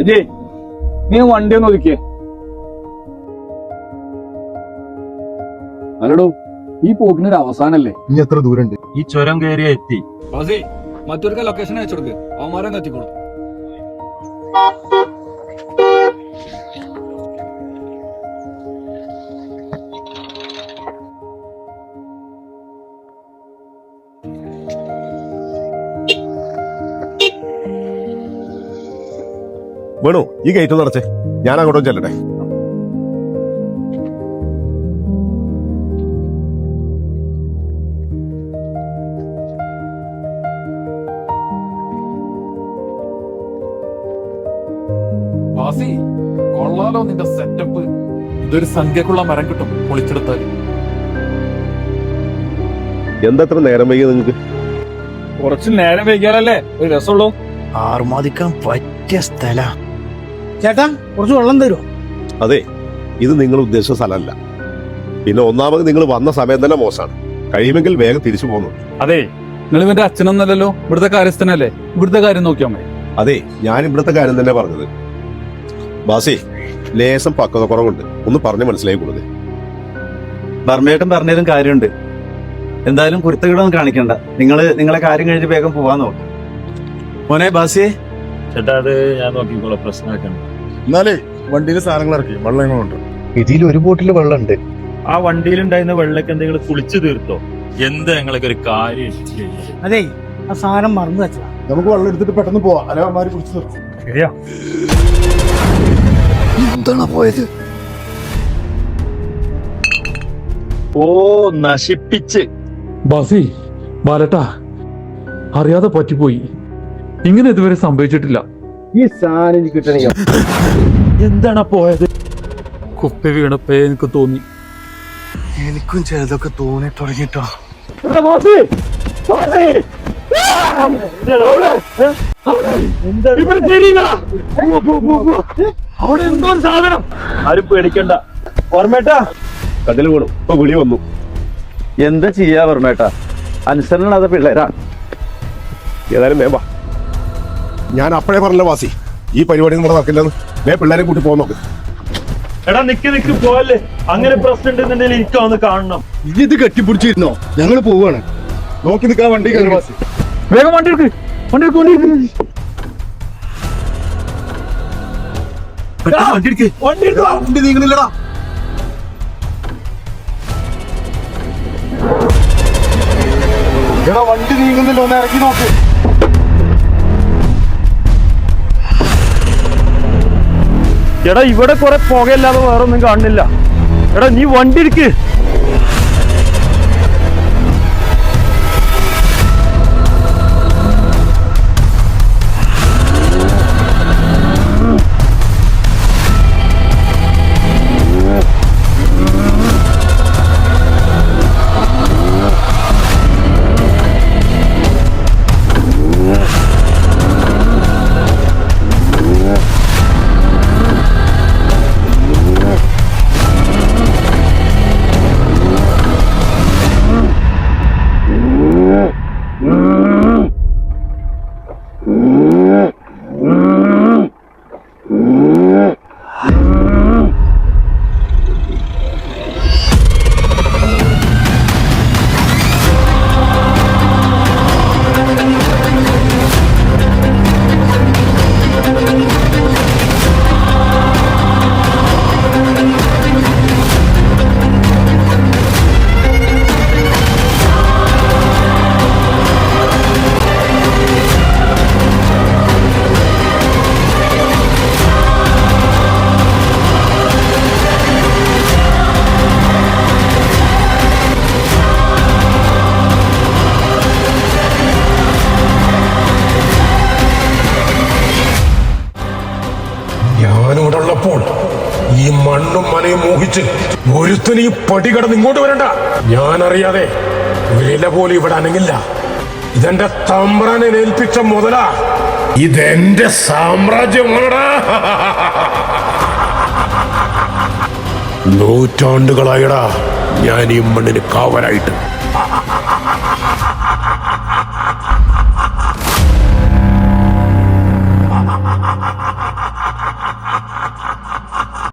അജയ് നീ വണ്ടി ഒന്ന് ഒതുക്കിയേ. അല്ലടോ ഈ പോക്കിനൊരു അവസാനല്ലേ? ഇനി എത്ര ദൂരണ്ട്? ഈ ചുരം കയറിയ എത്തി. മറ്റൊരു ലൊക്കേഷൻ അയച്ചു കൊടുക്കേ. അവന്മാരെ എത്തിക്കോളും. വേണു ഈ ഗേറ്റ് ഒന്ന് അടച്ചേ. ഞാൻ അങ്ങോട്ടും ചെല്ലട്ടെ. വാസി കൊള്ളാലോ നിന്റെ സെറ്റപ്പ് ഇതൊരു സംഖ്യക്കുള്ള മരം കിട്ടും പൊളിച്ചെടുത്താൽ എന്താ എത്ര നേരം വൈകി നിങ്ങൾക്ക് കുറച്ച് നേരം വൈകിയാലല്ലേ? ഒരു രസമുള്ളൂ. ആർമാദിക്കാൻ പറ്റിയ സ്ഥല. ചേട്ടാ കുറച്ച് വെള്ളം തരുമോ അതെ ഇത് നിങ്ങൾ ഉദ്ദേശിച്ച സ്ഥലമല്ല. പിന്നെ ഒന്നാമത് നിങ്ങൾ വന്ന സമയം തന്നെ മോശമാണ്. കഴിയുമെങ്കിൽ വേഗം തിരിച്ചു പോകുന്നു. അതെ നിങ്ങൾ ഇവന്റെ അച്ഛനൊന്നല്ലല്ലോ ഇവിടുത്തെ കാര്യസ്ഥനല്ലേ? ഇവിടുത്തെ കാര്യം നോക്കിയാൽ മതി അതെ ഞാൻ ഇവിടുത്തെ കാര്യം തന്നെ പറഞ്ഞത്. ബാസി ലേശം പക്വത കുറവുണ്ട്. ഒന്ന് പറഞ്ഞ് മനസ്സിലായി കൊടുത്തേ ബർമ്മേട്ടൻ പറഞ്ഞതിലും കാര്യമുണ്ട്. എന്തായാലും കുരുത്തകിടൊന്നും കാണിക്കണ്ട. നിങ്ങൾ നിങ്ങളെ കാര്യം കഴിഞ്ഞ് വേഗം പോവാൻ നോക്ക്. മോനെ ബാസിയെ. ചേട്ടാ അത് ഞാൻ നോക്കിക്കോളാം. പ്രശ്നമാക്കണ്ട എന്നാലേ വണ്ടിയിൽ സാധനങ്ങൾ ഇറക്കി വെള്ളങ്ങളുണ്ട്. ഇതിൽ ഒരു ബോട്ടിൽ വെള്ളമുണ്ട്. ആ വണ്ടിയിലുണ്ടായിരുന്ന വെള്ളമൊക്കെ എന്തെങ്കിലും കുളിച്ചു തീർത്തോ? എന്താ ഞങ്ങൾക്ക് ഒരു കാര്യം? അതെ ആ സാധനം മറന്നു വെച്ചാ നമുക്ക് വെള്ളം എടുത്തിട്ട് പെട്ടെന്ന് പോവാം. അല്ലെ അമ്മമാര് കുടിച്ചു നിർത്തും എന്താണ് പോയത്? ഓ നശിപ്പിച്ച്. ബസി ബാലട്ടാ അറിയാതെ പറ്റിപ്പോയി. ഇങ്ങനെ ഇതുവരെ സംഭവിച്ചിട്ടില്ല. ഈ സാധനം കിട്ടണേ എന്താണ് പോയത്? കുപ്പി വീണപ്പേ എനിക്ക് തോന്നി. എനിക്കും ചിലതൊക്കെ തോന്നി തുടങ്ങിട്ടോ. അവിടെ എന്തോ സാധനം. ആരും പേടിക്കണ്ട. ഓർമ്മേട്ടാ കണ്ണിൽ വീണു. ഇപ്പൊ വിളി വന്നു. എന്താ ചെയ്യാ ബർമ്മേട്ട അനുസരണ പിള്ളേരാ. ഏതായാലും വേവാ ഞാൻ അപ്പോഴേ പറഞ്ഞ വാസി. ഈ പരിപാടി നമ്മുടെ നടക്കില്ലെന്ന്. വേ പിള്ളേരെ കൂട്ടി പോകാൻ നോക്ക്. എടാ നിക്ക് നിക്ക് പോവല്ലേ? അങ്ങനെ പ്രശ്നം ഉണ്ടെന്നുണ്ടെങ്കിൽ എനിക്ക് ഒന്ന് കാണണം. ഇത് കെട്ടിപ്പിടിച്ചിരുന്നോ? ഞങ്ങൾ പോവാണ്. നോക്കി നിൽക്കാൻ വണ്ടി കയറി വാസി. വേഗം വണ്ടി എടുക്ക്. വണ്ടി എടുക്ക് വണ്ടി എടുക്ക്. വണ്ടി നീങ്ങണില്ലടാ എടാ വണ്ടി നീങ്ങുന്നില്ല ഒന്ന് ഇറക്കി നോക്ക്. എടാ ഇവിടെ കുറെ പുകയല്ലാതെ വേറെ ഒന്നും കാണുന്നില്ല എടാ നീ വണ്ടി എടുക്ക്. മണ്ണും മലയും മോഹിച്ച് ഒരുത്തന് പടി കടന്ന് ഇങ്ങോട്ട് വരണ്ട. ഞാനറിയാതെ വില പോലും ഇവിടെ അനങ്ങില്ല. ഇതെന്റെ തമ്പ്രാനെ ഏൽപ്പിച്ച മുതലാ. ഇതെന്റെ സാമ്രാജ്യമാണടാ. നൂറ്റാണ്ടുകളായടാ ഞാൻ ഈ മണ്ണിന് കാവലായിട്ട്.